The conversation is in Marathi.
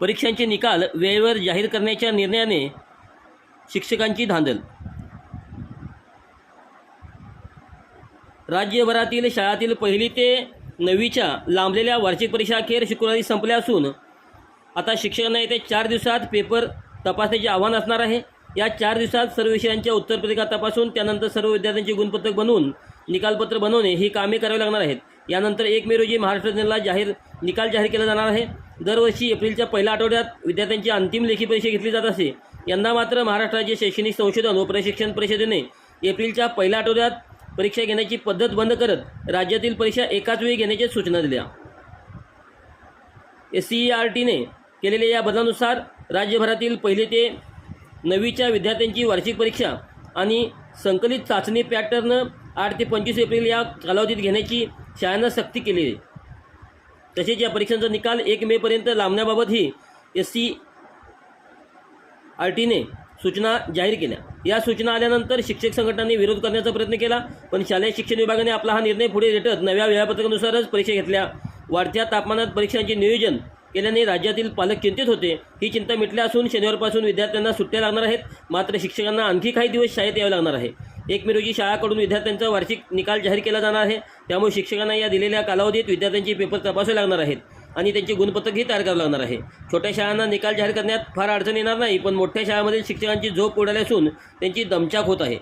परीक्षांचे निकाल वेळेवर जाहीर करण्याच्या निर्णयाने शिक्षकांची धांदल. राज्यभरातील शाळातील पहिली ते नववीच्या लांबलेल्या वार्षिक परीक्षा अखेर शुक्रवारी संपल्या असून आता शिक्षकांना येत्या चार दिवसात पेपर तपासण्याचे आव्हान असणार आहे. या चार दिवसात सर्व विषयांच्या उत्तरपत्रिका तपासून त्यानंतर सर्व विद्यार्थ्यांचे गुणपत्रक बनवून निकालपत्र बनवणे ही कामे करावी लागणार आहेत. यानंतर एक मे रोजी महाराष्ट्र दिनाला जाहीर निकाल जाहीर केला जाणार आहे. दरवर्षी एप्रिलच्या पहिल्या आठवड्यात विद्यार्थ्यांची अंतिम लेखी परीक्षा घेतली जात असे. यंदा मात्र महाराष्ट्राचे शैक्षणिक संशोधन व प्रशिक्षण परिषदेने एप्रिलच्या पहिल्या आठवड्यात परीक्षा घेण्याची पद्धत बंद करत राज्यातील परीक्षा एकाच वेळी घेण्याच्या सूचना दिल्या. एस सी आर टीने केलेल्या या बदलानुसार राज्यभरातील पहिले ते नववीच्या विद्यार्थ्यांची वार्षिक परीक्षा आणि संकलित चाचणी पॅटर्न आठ ते पंचवीस एप्रिल या कालावधीत घेण्याची शाळांना सक्ती केली. आहे तसेच या परीक्षांचा निकाल एक मेपर्यंत लांबण्याबाबतही एस सी आर टीने सूचना जाहीर केल्या. या सूचना आल्यानंतर शिक्षक संघटनांनी विरोध करण्याचा प्रयत्न केला पण शालेय शिक्षण विभागाने आपला हा निर्णय पुढे रेटत नव्या वेळापत्रकानुसारच परीक्षा घेतल्या. वाढत्या तापमानात परीक्षांचे नियोजन केल्याने राज्यातील पालक चिंतित होते. ही चिंता मिटल्या असून शनिवारपासून विद्यार्थ्यांना सुट्ट्या लागणार आहेत. मात्र शिक्षकांना आणखी काही दिवस शाळेत यावे लागणार आहे. एक मे रोजी शाळाकडून विद्यार्थ्यांचा वार्षिक निकाल जाहीर केला जाणार आहे. त्यामुळे शिक्षकांना या दिलेल्या कालावधीत विद्यार्थ्यांचे पेपर तपासावे लागणार आहेत आणि त्यांची गुणपत्रकही तयार करावं लागणार आहे. छोट्या शाळांना निकाल जाहीर करण्यात फार अडचण येणार नाही पण मोठ्या शाळांमधील शिक्षकांची झोप उडाली असून त्यांची दमचाक होत आहे.